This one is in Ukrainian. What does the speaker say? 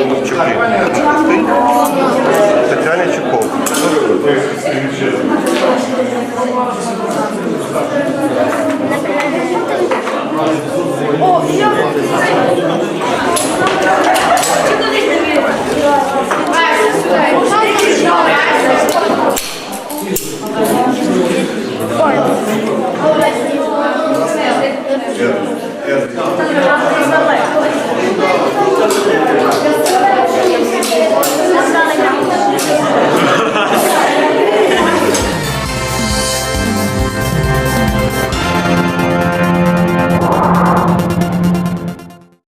Чуприн. Татьяна Чуков. О, я... Ой. Я, я...